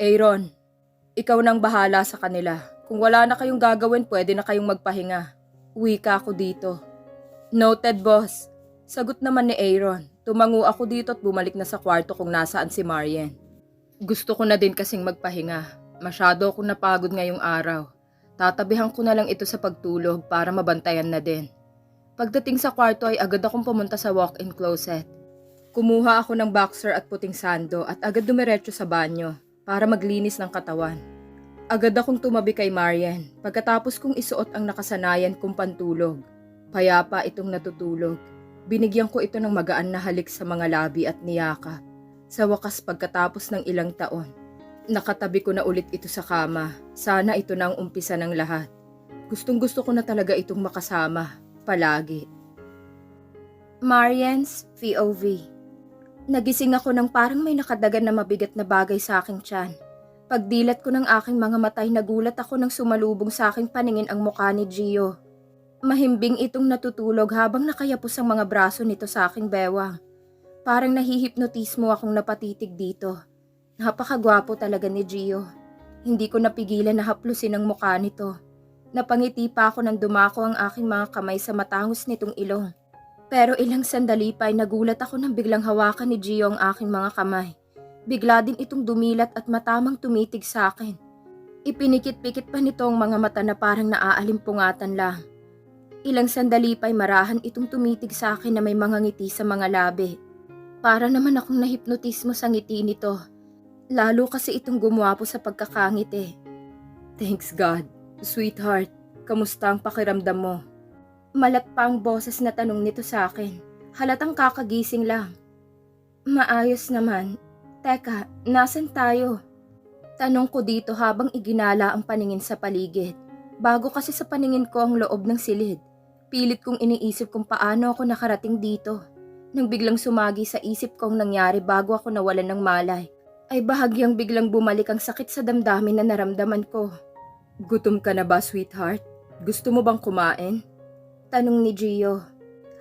Aaron, ikaw nang bahala sa kanila. Kung wala na kayong gagawin, pwede na kayong magpahinga. Uwi ka ako dito. Noted, boss. Sagot naman ni Aaron. Tumango ako dito at bumalik na sa kwarto kung nasaan si Marian. Gusto ko na din kasing magpahinga. Masyado akong napagod ngayong araw. Tatabihan ko na lang ito sa pagtulog para mabantayan na din. Pagdating sa kwarto ay agad akong pumunta sa walk-in closet. Kumuha ako ng boxer at puting sando at agad dumiretso sa banyo para maglinis ng katawan. Agad akong tumabi kay Marian pagkatapos kong isuot ang nakasanayan kong pantulog. Payapa itong natutulog. Binigyan ko ito ng magaan na halik sa mga labi at niyakap. Sa wakas pagkatapos ng ilang taon, nakatabi ko na ulit ito sa kama. Sana ito na ang umpisa ng lahat. Gustong gusto ko na talaga itong makasama. Palagi. Marian's POV Nagising ako ng parang may nakadagan na mabigat na bagay sa aking tiyan. Pagdilat ko ng aking mga matay nagulat ako nang sumalubong sa aking paningin ang mukha ni Gio. Mahimbing itong natutulog habang nakayapos ang mga braso nito sa aking bewang. Parang nahihipnotismo akong napatitig dito. Napakagwapo talaga ni Gio. Hindi ko napigilan na haplusin ang mukha nito. Napangiti pa ako nang dumako ang aking mga kamay sa matangos nitong ilong. Pero ilang sandali pa ay nagulat ako nang biglang hawakan ni Gio ang aking mga kamay. Bigla din itong dumilat at matamang tumitig sa akin. Ipinikit-pikit pa nito ang mga mata na parang naaalimpungatan lang. Ilang sandali pa ay marahan itong tumitig sa akin na may mga ngiti sa mga labi. Para naman akong nahipnotismo sa ngiti nito. Lalo kasi itong gumwapo sa pagkakangiti. Thanks God. Sweetheart, kamusta ang pakiramdam mo? Malat pa ang boses na tanong nito sa akin. Halatang kakagising lang. Maayos naman. Teka, nasan tayo? Tanong ko dito habang iginala ang paningin sa paligid. Bago kasi sa paningin ko ang loob ng silid. Pilit kong iniisip kung paano ako nakarating dito. Nang biglang sumagi sa isip kong nangyari bago ako nawalan ng malay, ay bahagyang biglang bumalik ang sakit sa damdamin na naramdaman ko. Gutom ka na ba, sweetheart? Gusto mo bang kumain? Tanong ni Gio,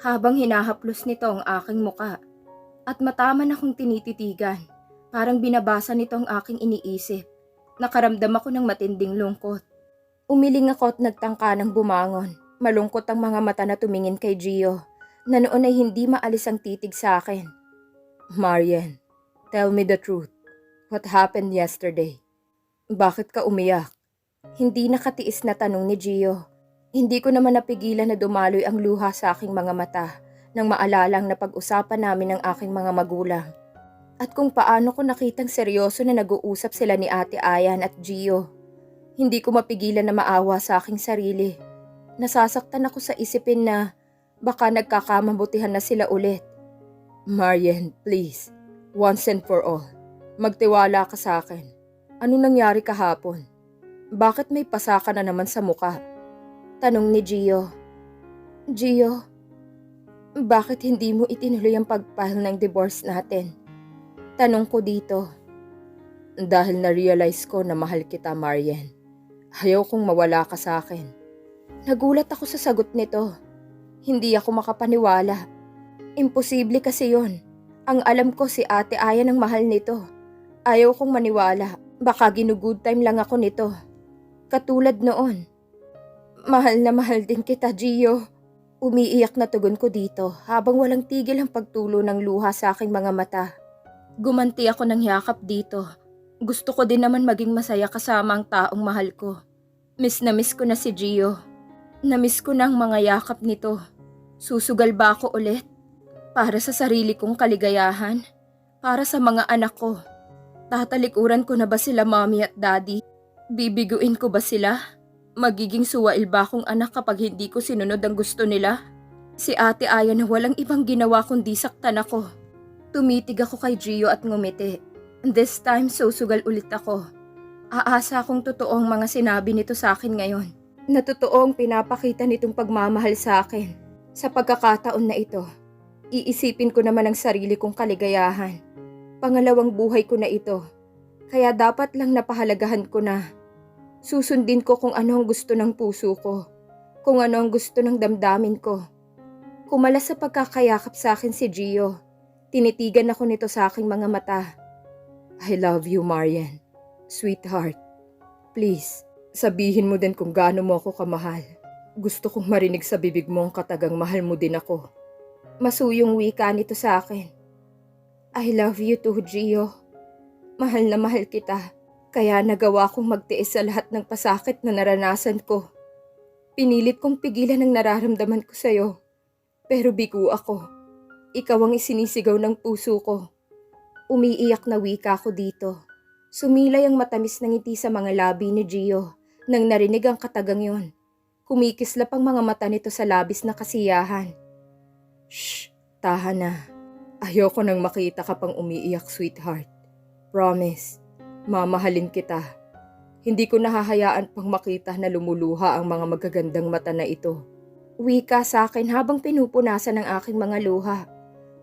habang hinahaplos nito ang aking muka. At mataman akong tinititigan, parang binabasa nito ang aking iniisip. Nakaramdam ako ng matinding lungkot. Umiling ako at nagtangka ng bumangon. Malungkot ang mga mata na tumingin kay Gio, na noon ay hindi maalis ang titig sa akin. Marian, tell me the truth. What happened yesterday? Bakit ka umiyak? Hindi nakatiis na tanong ni Gio. Hindi ko naman napigilan na dumaloy ang luha sa aking mga mata nang maalalang na pag-usapan namin ng aking mga magulang. At kung paano ko nakitang seryoso na nag-uusap sila ni Ate Ayan at Gio. Hindi ko mapigilan na maawa sa aking sarili. Nasasaktan ako sa isipin na baka nagkakamabutihan na sila ulit. Marian, please, once and for all, magtiwala ka sa akin. Ano nangyari kahapon? Bakit may pasaka na naman sa muka? Tanong ni Gio. Gio, bakit hindi mo itinuloy ang pag-file ng divorce natin? Tanong ko dito. Dahil na-realize ko na mahal kita, Marian. Ayaw kong mawala ka sa akin. Nagulat ako sa sagot nito. Hindi ako makapaniwala. Imposible kasi yon. Ang alam ko si ate Aya ng mahal nito. Ayaw kong maniwala. Baka ginugood time lang ako nito. Katulad noon. Mahal na mahal din kita, Gio. Umiiyak na tugon ko dito habang walang tigil ang pagtulo ng luha sa aking mga mata. Gumanti ako ng yakap dito. Gusto ko din naman maging masaya kasama ang taong mahal ko. Miss na miss ko na si Gio. Namiss ko na ang mga yakap nito. Susugal ba ako ulit? Para sa sarili kong kaligayahan? Para sa mga anak ko? Tatalikuran ko na ba sila mommy at daddy? Bibiguin ko ba sila? Magiging suwail ba akong anak kapag hindi ko sinunod ang gusto nila? Si ate Aya na walang ibang ginawa kundi saktan ako. Tumitig ako kay Gio at ngumiti. This time, susugal ulit ako. Aasa akong totoo ang mga sinabi nito sa akin ngayon. Na totoo ang pinapakita nitong pagmamahal sa akin. Sa pagkakataon na ito, iisipin ko naman ang sarili kong kaligayahan. Pangalawang buhay ko na ito. Kaya dapat lang napahalagahan ko na Susundin ko kung ano ang gusto ng puso ko, kung ano ang gusto ng damdamin ko. Kumala sa pagkakayakap sa akin si Gio. Tinitigan ako nito sa aking mga mata. I love you, Marian. Sweetheart, please, sabihin mo din kung gaano mo ako kamahal. Gusto kong marinig sa bibig mo ang katagang mahal mo din ako. Masuyong wika nito sa akin. I love you too, Gio. Mahal na mahal kita. Kaya nagawa kong magtiis sa lahat ng pasakit na naranasan ko. Pinilit kong pigilan ang nararamdaman ko sa'yo. Pero bigo ako. Ikaw ang isinisigaw ng puso ko. Umiiyak na wika ko dito. Sumilay ang matamis na ngiti sa mga labi ni Gio nang narinig ang katagang yon. Kumikislap ang mga mata nito sa labis na kasiyahan. Shh, tahan na. Ayoko nang makita ka pang umiiyak, sweetheart. Promise, mamahalin kita. Hindi ko nahahayaan pang makita na lumuluha ang mga magagandang mata na ito. Wika sa akin habang pinupunasan ng aking mga luha.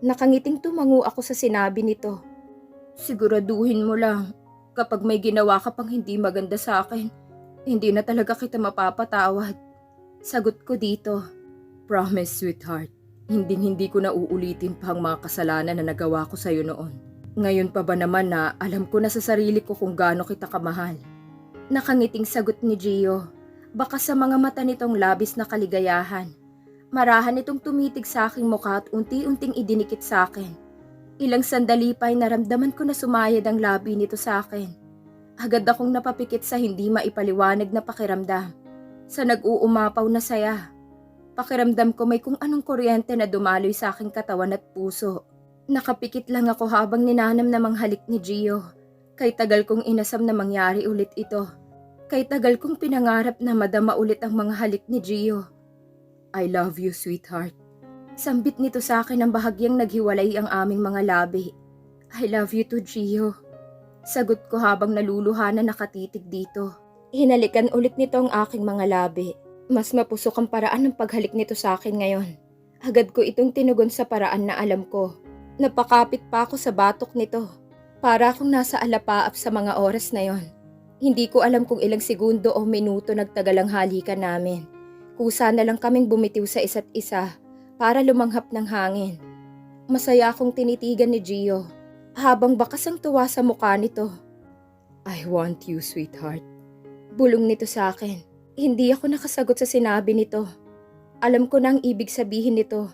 Nakangiting tumango ako sa sinabi nito. Siguraduhin mo lang, kapag may ginawa ka pang hindi maganda sa akin, hindi na talaga kita mapapatawad. Sagot ko dito. Promise, sweetheart. Hindi hindi ko na uulitin pa ang mga kasalanan na nagawa ko sa'yo noon. Ngayon pa ba naman na alam ko na sa sarili ko kung gaano kita kamahal? Nakangiting sagot ni Gio. Baka sa mga mata nitong labis na kaligayahan. Marahan itong tumitig sa aking mukha at unti-unting idinikit sa akin. Ilang sandali pa ay naramdaman ko na sumayad ang labi nito sa akin. Agad akong napapikit sa hindi maipaliwanag na pakiramdam. Sa nag-uumapaw na saya. Pakiramdam ko may kung anong kuryente na dumaloy sa aking katawan at puso. Nakapikit lang ako habang ninanam na halik ni Gio. Kay tagal kong inasam na mangyari ulit ito. Kay tagal kong pinangarap na madama ulit ang mga halik ni Gio. I love you, sweetheart. Sambit nito sa akin ang bahagyang naghiwalay ang aming mga labi. I love you too, Gio. Sagot ko habang naluluha na nakatitig dito. Hinalikan ulit nito ang aking mga labi. Mas mapusok ang paraan ng paghalik nito sa akin ngayon. Agad ko itong tinugon sa paraan na alam ko. Napakapit pa ako sa batok nito. Para akong nasa alapaap sa mga oras na yon. Hindi ko alam kung ilang segundo o minuto nagtagal ang halikan namin. Kusa na lang kaming bumitiw sa isa't isa para lumanghap ng hangin. Masaya akong tinitigan ni Gio habang bakas ang tuwa sa mukha nito. I want you, sweetheart. Bulong nito sa akin. Hindi ako nakasagot sa sinabi nito. Alam ko na ang ibig sabihin nito.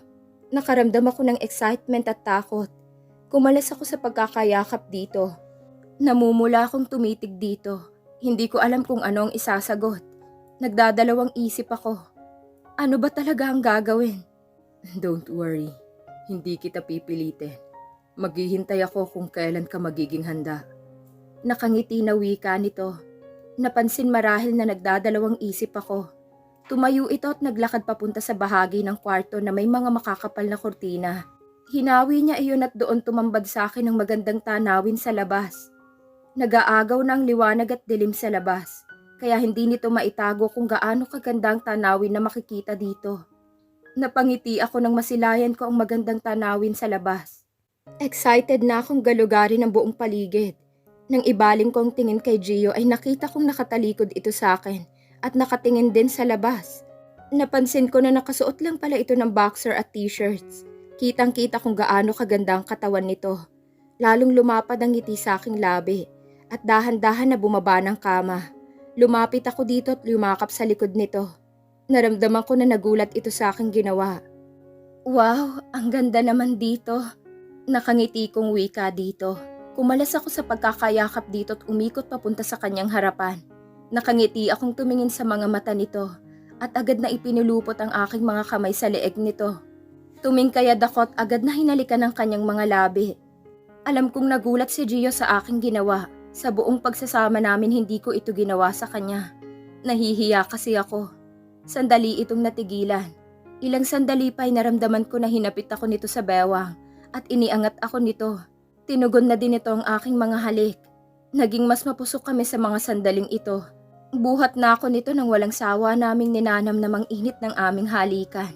Nakaramdam ako ng excitement at takot. Kumalas ako sa pagkakayakap dito. Namumula akong tumitig dito. Hindi ko alam kung ano ang isasagot. Nagdadalawang isip ako. Ano ba talaga ang gagawin? Don't worry. Hindi kita pipilitin. Maghihintay ako kung kailan ka magiging handa. Nakangiti na wika nito. Napansin marahil na nagdadalawang isip ako. Tumayo ito at naglakad papunta sa bahagi ng kwarto na may mga makakapal na kortina. Hinawi niya iyon at doon tumambad sa akin ng magandang tanawin sa labas. Nagaagaw na ang liwanag at dilim sa labas, kaya hindi nito maitago kung gaano kaganda ang tanawin na makikita dito. Napangiti ako nang masilayan ko ang magandang tanawin sa labas. Excited na akong galugarin ang buong paligid. Nang ibaling ko ang tingin kay Gio ay nakita kong nakatalikod ito sa akin at nakatingin din sa labas. Napansin ko na nakasuot lang pala ito ng boxer at t-shirts. Kitang-kita kung gaano kaganda ang katawan nito. Lalong lumapad ang ngiti sa aking labi at dahan-dahan na bumaba ng kama. Lumapit ako dito at lumakap sa likod nito. Naramdaman ko na nagulat ito sa aking ginawa. Wow, ang ganda naman dito. Nakangiti kong wika dito. Kumalas ako sa pagkakayakap dito at umikot papunta sa kanyang harapan. Nakangiti akong tumingin sa mga mata nito at agad na ipinulupot ang aking mga kamay sa leeg nito. Tumingkayad ako at agad na hinalikan ng kanyang mga labi. Alam kong nagulat si Gio sa aking ginawa. Sa buong pagsasama namin hindi ko ito ginawa sa kanya. Nahihiya kasi ako. Sandali itong natigilan. Ilang sandali pa ay naramdaman ko na hinapit ako nito sa bewang at iniangat ako nito. Tinugon na din ito ang aking mga halik. Naging mas mapusok kami sa mga sandaling ito. Buhat na ako nito nang walang sawa naming ninanam na init ng aming halikan.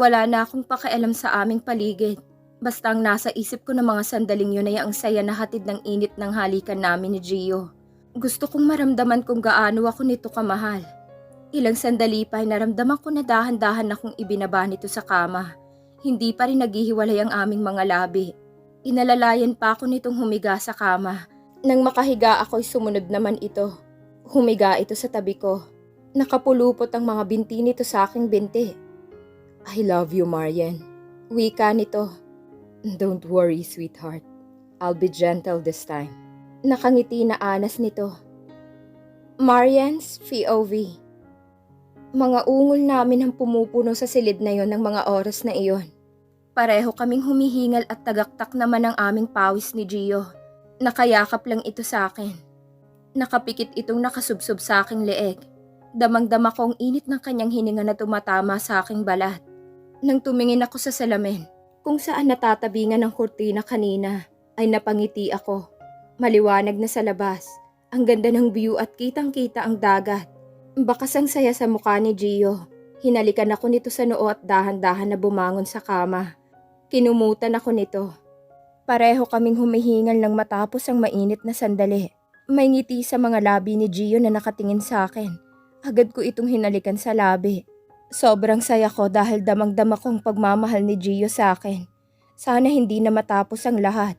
Wala na akong pakialam sa aming paligid. Basta ang nasa isip ko ng mga sandaling yun ay ang saya na hatid ng init ng halikan namin ni Gio. Gusto kong maramdaman kung gaano ako nito kamahal. Ilang sandali pa ay naramdaman ko na dahan-dahan akong ibinaba nito sa kama. Hindi pa rin naghihiwalay ang aming mga labi. Inalalayan pa ako nitong humiga sa kama Nang makahiga ako'y sumunod naman ito. Humiga ito sa tabi ko. Nakapulupot ang mga binti nito sa aking binti. I love you, Marian. Wika nito. Don't worry, sweetheart. I'll be gentle this time. Nakangiti na anas nito. Marian's POV. Mga ungol namin ang pumupuno sa silid na yon ng mga oras na iyon. Pareho kaming humihingal at tagaktak naman ang aming pawis ni Gio. Nakayakap lang ito sa akin. Nakapikit itong nakasubsob sa aking leeg. Damang-dama ko ang init ng kanyang hininga na tumatama sa aking balat. Nang tumingin ako sa salamin, kung saan natatabingan ng kurtina kanina, ay napangiti ako. Maliwanag na sa labas. Ang ganda ng view at kitang-kita ang dagat. Bakas ang saya sa mukha ni Gio. Hinalikan ako nito sa noo at dahan-dahan na bumangon sa kama. Kinumutan ako nito. Pareho kaming humihingal ng matapos ang mainit na sandali. May ngiti sa mga labi ni Gio na nakatingin sa akin. Agad ko itong hinalikan sa labi. Sobrang saya ko dahil damang-dama kong pagmamahal ni Gio sa akin. Sana hindi na matapos ang lahat.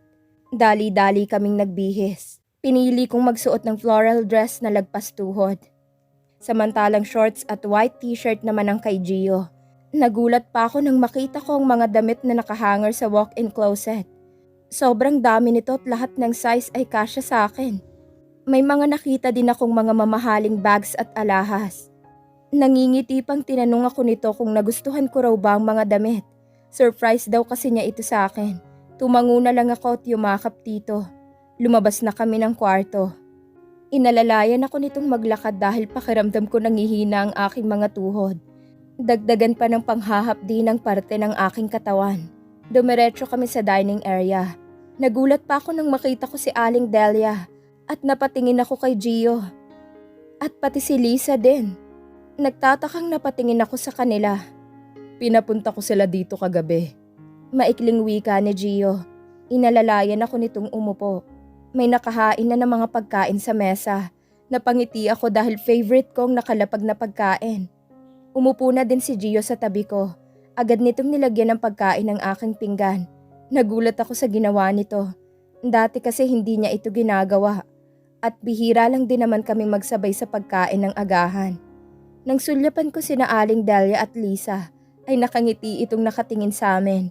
Dali-dali kaming nagbihis. Pinili kong magsuot ng floral dress na lagpas tuhod. Samantalang shorts at white t-shirt naman ang kay Gio. Nagulat pa ako nang makita ko ang mga damit na nakahanger sa walk-in closet. Sobrang dami nito at lahat ng size ay kasya sa akin. May mga nakita din akong mga mamahaling bags at alahas. Nangingiti pang tinanong ako nito kung nagustuhan ko raw ba ang mga damit. Surprise daw kasi niya ito sa akin. Tumango na lang ako at yumakap dito. Lumabas na kami ng kwarto. Inalalayan ako nitong maglakad dahil pakiramdam ko nangihina ang aking mga tuhod. Dagdagan pa ng panghahapdi ng parte ng aking katawan. Dumiretso kami sa dining area. Nagulat pa ako nang makita ko si Aling Delia at napatingin ako kay Gio. At pati si Lisa din. Nagtatakang napatingin ako sa kanila. Pinapunta ko sila dito kagabi. Maikling wika ni Gio. Inalalayan ako nitong umupo. May nakahain na ng mga pagkain sa mesa. Napangiti ako dahil favorite kong nakalapag na pagkain. Umupo na din si Gio sa tabi ko. Agad nitong nilagyan ng pagkain ng aking pinggan. Nagulat ako sa ginawa nito. Dati kasi hindi niya ito ginagawa. At bihira lang din naman kami magsabay sa pagkain ng agahan. Nang sulyapan ko sina Aling Delia at Lisa, ay nakangiti itong nakatingin sa amin.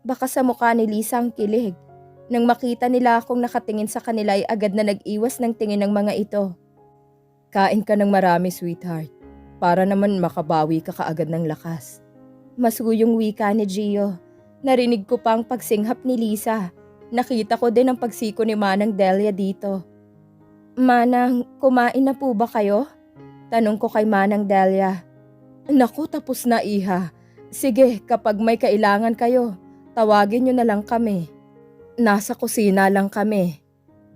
Baka sa mukha ni Lisa ang kilig. Nang makita nila akong nakatingin sa kanila ay agad na nag-iwas ng tingin ng mga ito. Kain ka ng marami, sweetheart. Para naman makabawi ka kaagad ng lakas. Masuyong wika ni Gio. Narinig ko pa ang pagsinghap ni Lisa. Nakita ko din ang pagsiko ni Manang Delia dito. Manang, kumain na po ba kayo? Tanong ko kay Manang Delia. Naku, tapos na iha. Sige, kapag may kailangan kayo, tawagin nyo na lang kami. Nasa kusina lang kami.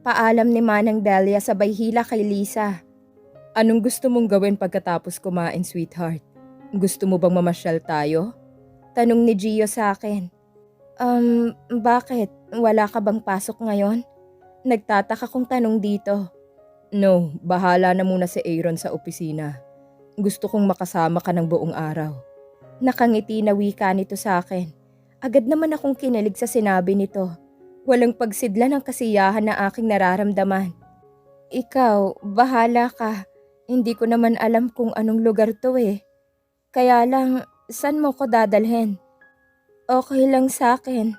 Paalam ni Manang Delia sabay hila kay Lisa. Anong gusto mong gawin pagkatapos kumain, sweetheart? Gusto mo bang mamasyal tayo? Tanong ni Gio sa akin. Um, bakit? Wala ka bang pasok ngayon? Nagtataka kong tanong dito. No, bahala na muna si Aaron sa opisina. Gusto kong makasama ka ng buong araw. Nakangiti na wika nito sa akin. Agad naman akong kinilig sa sinabi nito. Walang pagsidla ng kasiyahan na aking nararamdaman. Ikaw, bahala ka. Hindi ko naman alam kung anong lugar to eh. Kaya lang, saan mo ko dadalhin? Okay lang sa akin.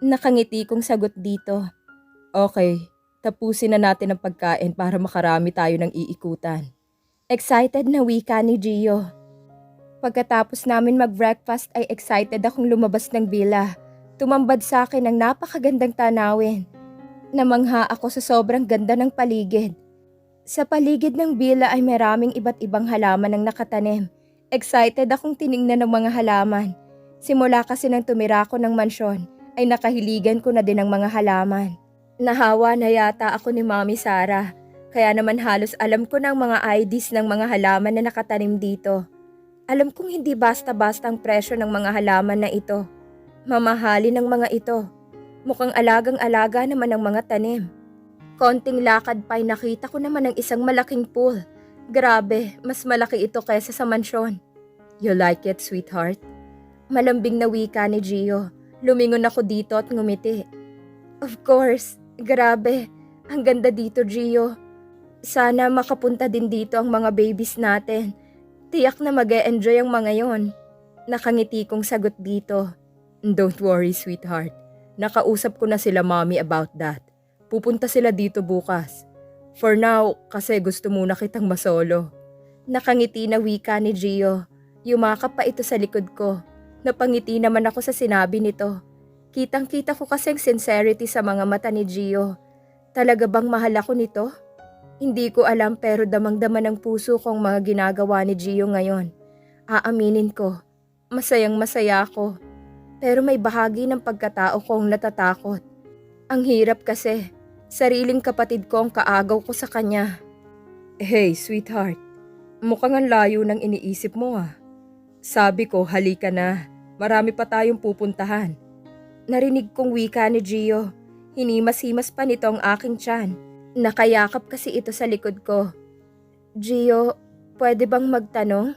Nakangiti kong sagot dito. Okay, tapusin na natin ang pagkain para makarami tayo ng iikutan. Excited na wika ni Gio. Pagkatapos namin mag-breakfast ay excited akong lumabas ng bila. Tumambad sa akin ang napakagandang tanawin. Namangha ako sa sobrang ganda ng paligid. Sa paligid ng bila ay maraming iba't ibang halaman ang nakatanim. Excited akong tiningnan ng mga halaman. Simula kasi nang tumira ako ng mansyon, ay nakahiligan ko na din ang mga halaman. Nahawa na yata ako ni Mami Sara, kaya naman halos alam ko ng mga IDs ng mga halaman na nakatanim dito. Alam kong hindi basta-basta ang presyo ng mga halaman na ito. Mamahali ng mga ito. Mukhang alagang-alaga naman ang mga tanim. Konting lakad pa'y nakita ko naman ang isang malaking pool. Grabe, mas malaki ito kaysa sa mansyon. You like it, sweetheart? Malambing na wika ni Gio. Lumingon ako dito at ngumiti. Of course, grabe. Ang ganda dito, Gio. Sana makapunta din dito ang mga babies natin. Tiyak na mag enjoy ang mga yon. Nakangiti kong sagot dito. Don't worry, sweetheart. Nakausap ko na sila mommy about that. Pupunta sila dito bukas. For now, kasi gusto muna kitang masolo. Nakangiti na wika ni Gio. Yumakap pa ito sa likod ko. Napangiti naman ako sa sinabi nito. Kitang-kita ko kasi ang sincerity sa mga mata ni Gio. Talaga bang mahal ako nito? Hindi ko alam pero damang-dama ng puso kong mga ginagawa ni Gio ngayon. Aaminin ko, masayang masaya ako. Pero may bahagi ng pagkatao kong natatakot. Ang hirap kasi, sariling kapatid ko ang kaagaw ko sa kanya. Hey, sweetheart. Mukhang ang layo ng iniisip mo ah. Sabi ko, halika na. Marami pa tayong pupuntahan. Narinig kong wika ni Gio. Hinimas-himas pa nito ang aking tiyan. Nakayakap kasi ito sa likod ko. Gio, pwede bang magtanong?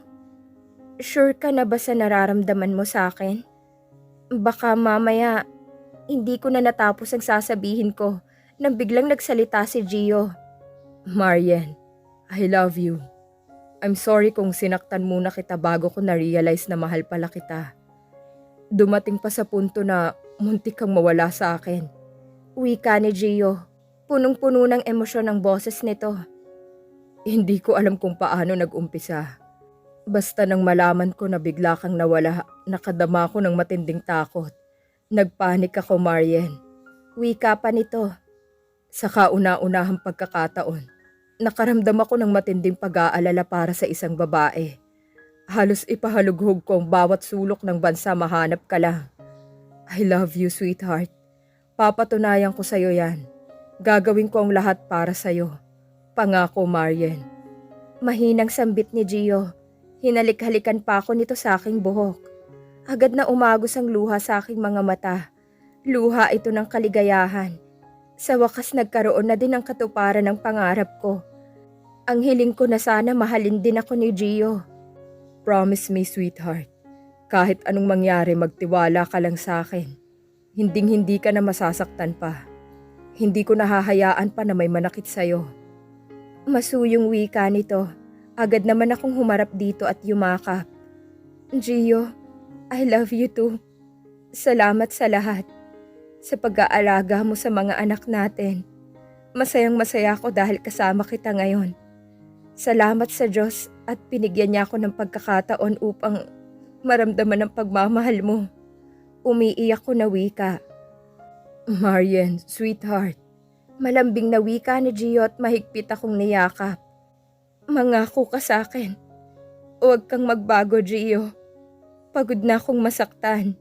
Sure ka na ba sa nararamdaman mo sa akin? Baka mamaya, hindi ko na natapos ang sasabihin ko nang biglang nagsalita si Gio. Marian, I love you. I'm sorry kung sinaktan muna kita bago ko na-realize na mahal pala kita. Dumating pa sa punto na muntik kang mawala sa akin. Wika ni Gio. Punong-puno ng emosyon ang boses nito. Hindi ko alam kung paano nag-umpisa. Basta nang malaman ko na bigla kang nawala, nakadama ko ng matinding takot. Nagpanik ako, Marian. Wika pa nito. Sa kauna-unahang pagkakataon, nakaramdam ako ng matinding pag-aalala para sa isang babae. Halos ipahalughog ko ang bawat sulok ng bansa mahanap ka lang. I love you, sweetheart. Papatunayan ko sa'yo yan. Gagawin ko ang lahat para sa'yo. Pangako, Marian. Mahinang sambit ni Gio. Hinalik-halikan pa ako nito sa aking buhok. Agad na umagos ang luha sa aking mga mata. Luha ito ng kaligayahan. Sa wakas nagkaroon na din ng katuparan ng pangarap ko. Ang hiling ko na sana mahalin din ako ni Gio. Promise me, sweetheart. Kahit anong mangyari, magtiwala ka lang sa akin. Hinding-hindi ka na masasaktan pa. Hindi ko nahahayaan pa na may manakit sa'yo. Masuyong wika nito. Agad naman akong humarap dito at yumakap. Gio, I love you too. Salamat sa lahat. Sa pag-aalaga mo sa mga anak natin. Masayang masaya ako dahil kasama kita ngayon. Salamat sa Diyos at pinigyan niya ako ng pagkakataon upang maramdaman ang pagmamahal mo. Umiiyak ko na wika. Marian, sweetheart. Malambing na wika ni Gio at mahigpit akong niyakap. Mangako ka sa akin. Huwag kang magbago, Gio. Pagod na akong masaktan.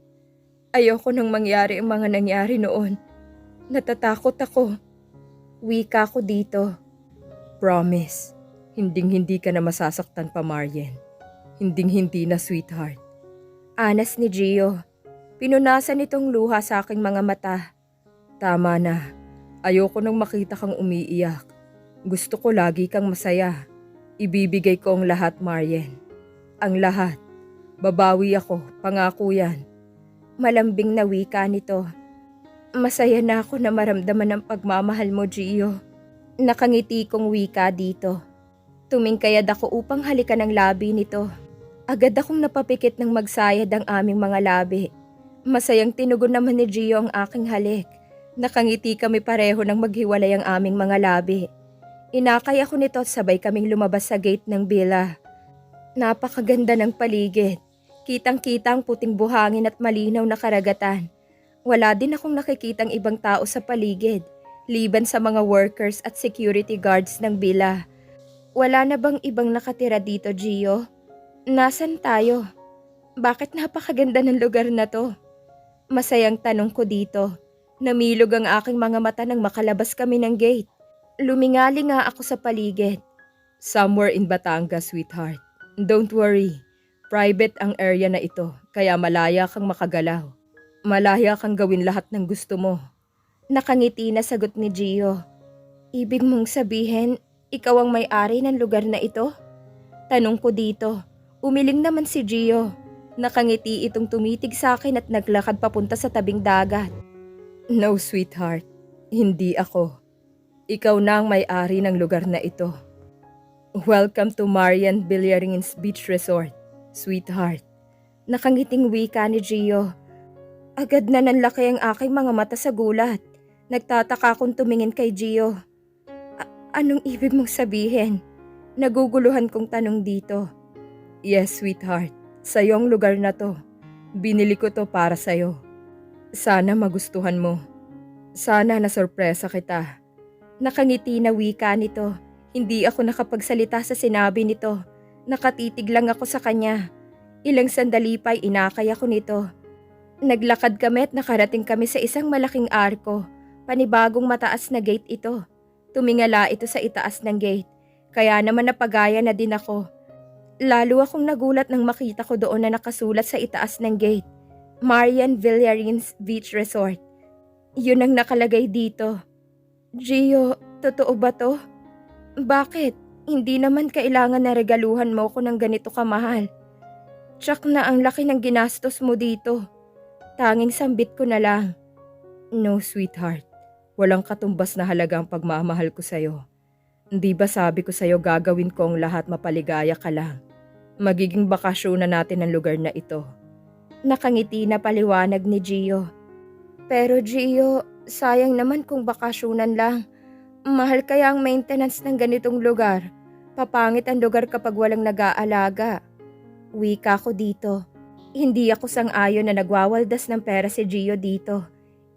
Ayoko nang mangyari ang mga nangyari noon. Natatakot ako. Wika ko dito. Promise. Hinding-hindi ka na masasaktan pa, Marian. Hinding-hindi na, sweetheart. Anas ni Gio. Pinunasan itong luha sa aking mga mata. Tama na. Ayoko nang makita kang umiiyak. Gusto ko lagi kang masaya. Ibibigay ko ang lahat, Marian. Ang lahat. Babawi ako, pangako yan. Malambing na wika nito. Masaya na ako na maramdaman ang pagmamahal mo, Gio. Nakangiti kong wika dito. Tumingkayad ako upang halikan ang labi nito. Agad akong napapikit ng magsayad ang aming mga labi. Masayang tinugon naman ni Gio ang aking halik. Nakangiti kami pareho nang maghiwalay ang aming mga labi. Inakay ako nito at sabay kaming lumabas sa gate ng bila. Napakaganda ng paligid. Kitang-kita ang puting buhangin at malinaw na karagatan. Wala din akong nakikitang ibang tao sa paligid, liban sa mga workers at security guards ng bila. Wala na bang ibang nakatira dito, Gio? Nasaan tayo? Bakit napakaganda ng lugar na to? Masayang tanong ko dito. Namilog ang aking mga mata nang makalabas kami ng gate. Lumingali nga ako sa paligid. Somewhere in Batangas, sweetheart. Don't worry. Private ang area na ito, kaya malaya kang makagalaw. Malaya kang gawin lahat ng gusto mo. Nakangiti na sagot ni Gio. Ibig mong sabihin, ikaw ang may-ari ng lugar na ito? Tanong ko dito. Umiling naman si Gio. Nakangiti itong tumitig sa akin at naglakad papunta sa tabing dagat. No, sweetheart. Hindi ako. Ikaw na ang may-ari ng lugar na ito. Welcome to Marian Villarin's Beach Resort, sweetheart. Nakangiting wika ni Gio. Agad na nanlaki ang aking mga mata sa gulat. Nagtataka akong tumingin kay Gio. "A- anong ibig mong sabihin? Naguguluhan kong tanong dito. Yes, sweetheart. Sa iyong lugar na to. Binili ko to para sa'yo. Sana magustuhan mo. Sana nasorpresa kita. Nakangiti na wika nito. Hindi ako nakapagsalita sa sinabi nito. Nakatitig lang ako sa kanya. Ilang sandali pa'y inakay ako nito. Naglakad kami at nakarating kami sa isang malaking arko. Panibagong mataas na gate ito. Tumingala ito sa itaas ng gate. Kaya naman napagaya na din ako. Lalo akong nagulat nang makita ko doon na nakasulat sa itaas ng gate. Marian Villarins Beach Resort. Yun ang nakalagay dito. Gio, totoo ba to? Bakit? Hindi naman kailangan na regaluhan mo ko ng ganito kamahal. Tsak na ang laki ng ginastos mo dito. Tanging sambit ko na lang. No, sweetheart. Walang katumbas na halaga ang pagmamahal ko sa'yo. Hindi ba sabi ko sa'yo gagawin ko ang lahat mapaligaya ka lang? Magiging bakasyon na natin ang lugar na ito. Nakangiti na paliwanag ni Gio. Pero Gio, sayang naman kung bakasyonan lang. Mahal kaya ang maintenance ng ganitong lugar. Papangit ang lugar kapag walang nag-aalaga. Wika ko dito. Hindi ako sang-ayon na nagwawaldas ng pera si Gio dito.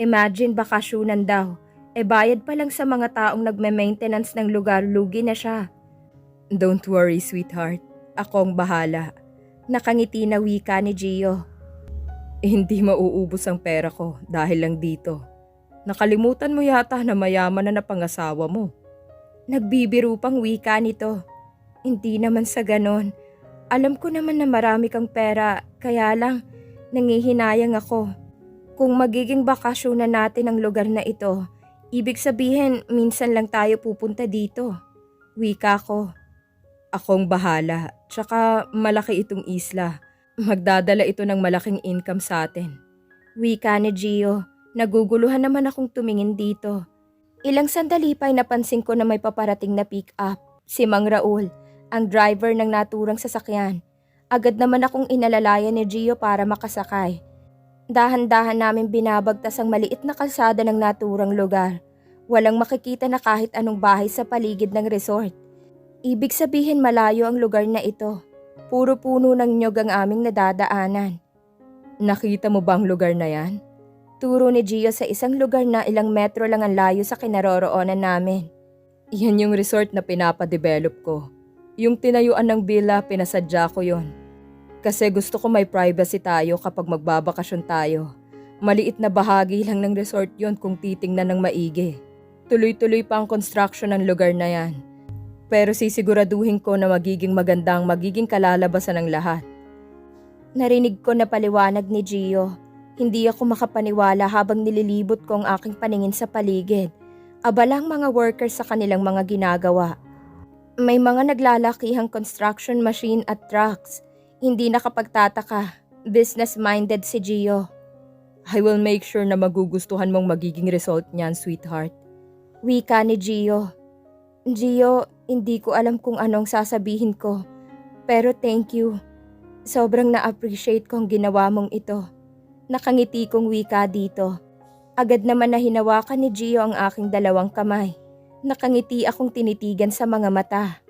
Imagine bakasyonan daw. E bayad pa lang sa mga taong nagme-maintenance ng lugar, lugi na siya. Don't worry, sweetheart. Ako ang bahala. Nakangiti na wika ni Gio. Hindi mauubos ang pera ko dahil lang dito. Nakalimutan mo yata na mayaman na napangasawa mo. Nagbibiro pang wika nito. Hindi naman sa ganon. Alam ko naman na marami kang pera, kaya lang nangihinayang ako. Kung magiging bakasyon na natin ang lugar na ito, ibig sabihin minsan lang tayo pupunta dito. Wika ko. Akong bahala. Tsaka malaki itong isla. Magdadala ito ng malaking income sa atin. Wika ni Gio. Naguguluhan naman akong tumingin dito. Ilang sandali pa'y napansin ko na may paparating na pick up. Si Mang Raul, ang driver ng naturang sasakyan. Agad naman akong inalalayan ni Gio para makasakay. Dahan-dahan namin binabagtas ang maliit na kalsada ng naturang lugar. Walang makikita na kahit anong bahay sa paligid ng resort. Ibig sabihin malayo ang lugar na ito. Puro puno ng nyog ang aming nadadaanan. Nakita mo ba ang lugar na yan? Turo ni Gio sa isang lugar na ilang metro lang ang layo sa kinaroroonan namin. Yan yung resort na pinapadevelop ko. Yung tinayuan ng villa, pinasadya ko yon. Kasi gusto ko may privacy tayo kapag magbabakasyon tayo. Maliit na bahagi lang ng resort yon kung titingnan ng maigi. Tuloy-tuloy pa ang construction ng lugar na yan. Pero sisiguraduhin ko na magiging magandang magiging kalalabasan ng lahat. Narinig ko na paliwanag ni Gio. Hindi ako makapaniwala habang nililibot ko ang aking paningin sa paligid. Abalang mga workers sa kanilang mga ginagawa. May mga naglalakihang construction machine at trucks. Hindi nakapagtataka. Business-minded si Gio. I will make sure na magugustuhan mong magiging result niyan, sweetheart. Wika ni Gio. Gio, hindi ko alam kung anong sasabihin ko. Pero thank you. Sobrang na-appreciate kong ginawa mong ito. Nakangiti kong wika dito. Agad naman na hinawakan ni Gio ang aking dalawang kamay. Nakangiti akong tinitigan sa mga mata.